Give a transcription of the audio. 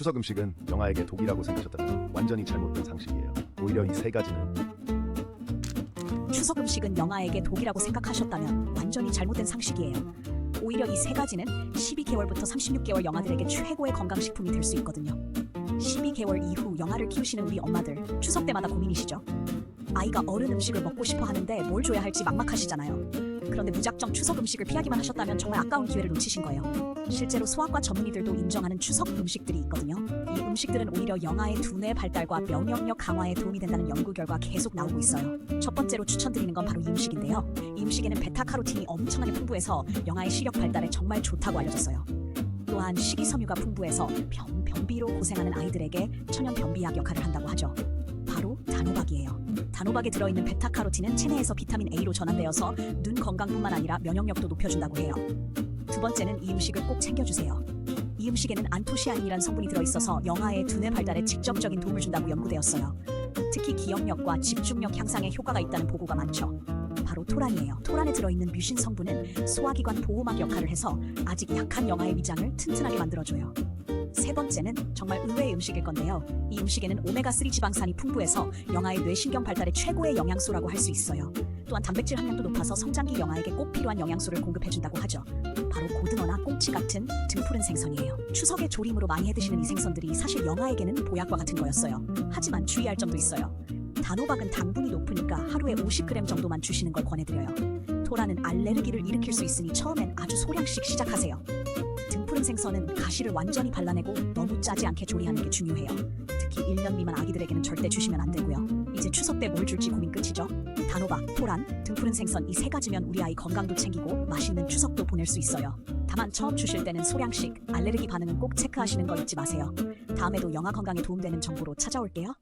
추석 음식은 영아에게 독이라고 생각하셨다면 완전히 잘못된 상식이에요. 오히려 이 세 가지는 추석 음식은 영아에게 독이라고 생각하셨다면 완전히 잘못된 상식이에요. 오히려 이 세 가지는 12개월부터 36개월 영아들에게 최고의 건강식품이 될 수 있거든요. 12개월 이후 영아를 키우시는 우리 엄마들 추석 때마다 고민이시죠? 아이가 어른 음식을 먹고 싶어 하는데 뭘 줘야 할지 막막하시잖아요. 그런데 무작정 추석 음식을 피하기만 하셨다면 정말 아까운 기회를 놓치신 거예요. 실제로 소아과 전문의들도 인정하는 추석 음식들이 있거든요. 이 음식들은 오히려 영아의 두뇌 발달과 면역력 강화에 도움이 된다는 연구 결과 계속 나오고 있어요. 첫 번째로 추천드리는 건 바로 이 음식인데요. 이 음식에는 베타카로틴이 엄청나게 풍부해서 영아의 시력 발달에 정말 좋다고 알려졌어요. 또한 식이섬유가 풍부해서 변, 변비로 고생하는 아이들에게 천연 변비약 역할을 한다고 하죠. 바로 단호박이에요. 단호박에 들어있는 베타카로틴은 체내에서 비타민 A로 전환되어서 눈 건강뿐만 아니라 면역력도 높여준다고 해요. 두 번째는 이 음식을 꼭 챙겨주세요. 이 음식에는 안토시아닌이라는 성분이 들어있어서 영아의 두뇌 발달에 직접적인 도움을 준다고 연구되었어요. 특히 기억력과 집중력 향상에 효과가 있다는 보고가 많죠. 바로 토란이에요. 토란에 들어있는 뮤신 성분은 소화기관 보호막 역할을 해서 아직 약한 영아의 위장을 튼튼하게 만들어줘요. 세 번째는 정말 의외의 음식일 건데요. 이 음식에는 오메가3 지방산이 풍부해서 영아의 뇌신경 발달에 최고의 영양소라고 할 수 있어요. 또한 단백질 함량도 높아서 성장기 영아에게 꼭 필요한 영양소를 공급해준다고 하죠. 바로 고등어나 꽁치 같은 등푸른 생선이에요. 추석에 조림으로 많이 해드시는 이 생선들이 사실 영아에게는 보약과 같은 거였어요. 하지만 주의할 점도 있어요. 단호박은 당분이 높으니까 하루에 50g 정도만 주시는 걸 권해드려요. 토라는 알레르기를 일으킬 수 있으니 처음엔 아주 소량씩 시작하세요. 등푸른 생선은 가시를 완전히 발라내고 너무 짜지 않게 조리하는 게 중요해요. 특히 1년 미만 아기들에게는 절대 주시면 안 되고요. 이제 추석 때 뭘 줄지 고민 끝이죠? 단호박, 토란, 등푸른 생선 이 세 가지면 우리 아이 건강도 챙기고 맛있는 추석도 보낼 수 있어요. 다만 처음 주실 때는 소량씩 알레르기 반응은 꼭 체크하시는 거 잊지 마세요. 다음에도 영아 건강에 도움되는 정보로 찾아올게요.